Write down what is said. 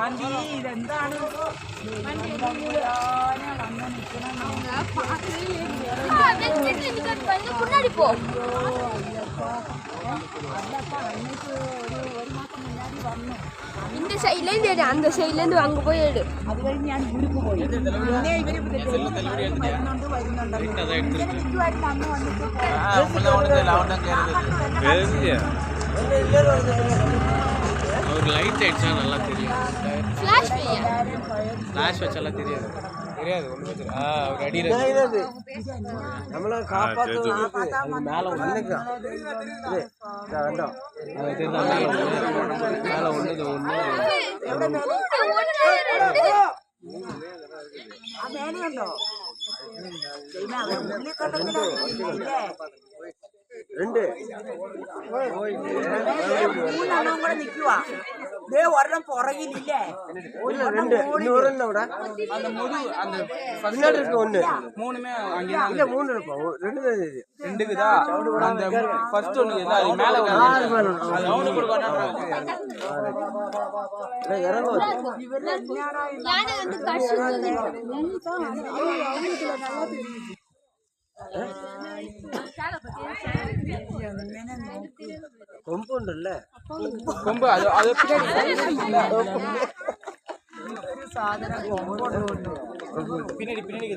Anti ഇതെന്താണ് വന്ന് നിൽക്കണം முன்னாடி போ അല്ലപ്പ അന്നേക്ക് ഒരു ഒരു മാസം മുന്നാടി വന്നു இந்த சைட்ல இருந்து அந்த சைட்ல இருந்து அங்க போய் எடு അത് കഴിഞ്ഞ് ഞാൻ ഇവിടേക്ക് പോയി പിന്നെ ഇവര് വരുന്നുണ്ട് വരുന്നുണ്ട് ഇങ്ങനെ നിൽക്കുമായിരുന്നു അന്ന് വന്നിട്ട് ஒரு லைட் அடிச்சா நல்லா தெரியும். ஃப்ளாஷ் ஃப்ளாஷ் வச்சாலாம் தெரியாது. தெரியாது ஒன்று ஆ ஒரு அடி தெரியாது நம்மள காப்பாத்தலாம் மேல ஒன்று வேண்டாம் தெரிஞ்சா மேல ஒண்ணு மேல ஒண்ணு. ஒண்ணு மேலே കണ്ടതില്ലേ രണ്ട് മൂന്നെണ്ണം കൂടെ നിൽക്കുവാ ദേ ഒരെണ്ണം പുറകിലില്ലേ இல்ல ரெண்டு இன்னொரு இல்லை விட பின்னாடி இருக்கு ஒண்ணு மூணுமே இல்ல மூணு இருப்பா ஒ- ரெண்டு தான் இது ரெண்டுக்குதா அந்த ஃபர்ஸ்ட் ஒன்று இது அது மேலே ஆறு மேல இருக்கு. அது அவனு கூட கொண்டாடுறாங்க இல்ல, இறங்கும் அது. யானை வந்து கடிச்சு கொம்பு இல்ல கொம்பு அது அது பின்னாடி. பின்னாடி பின்னாடி.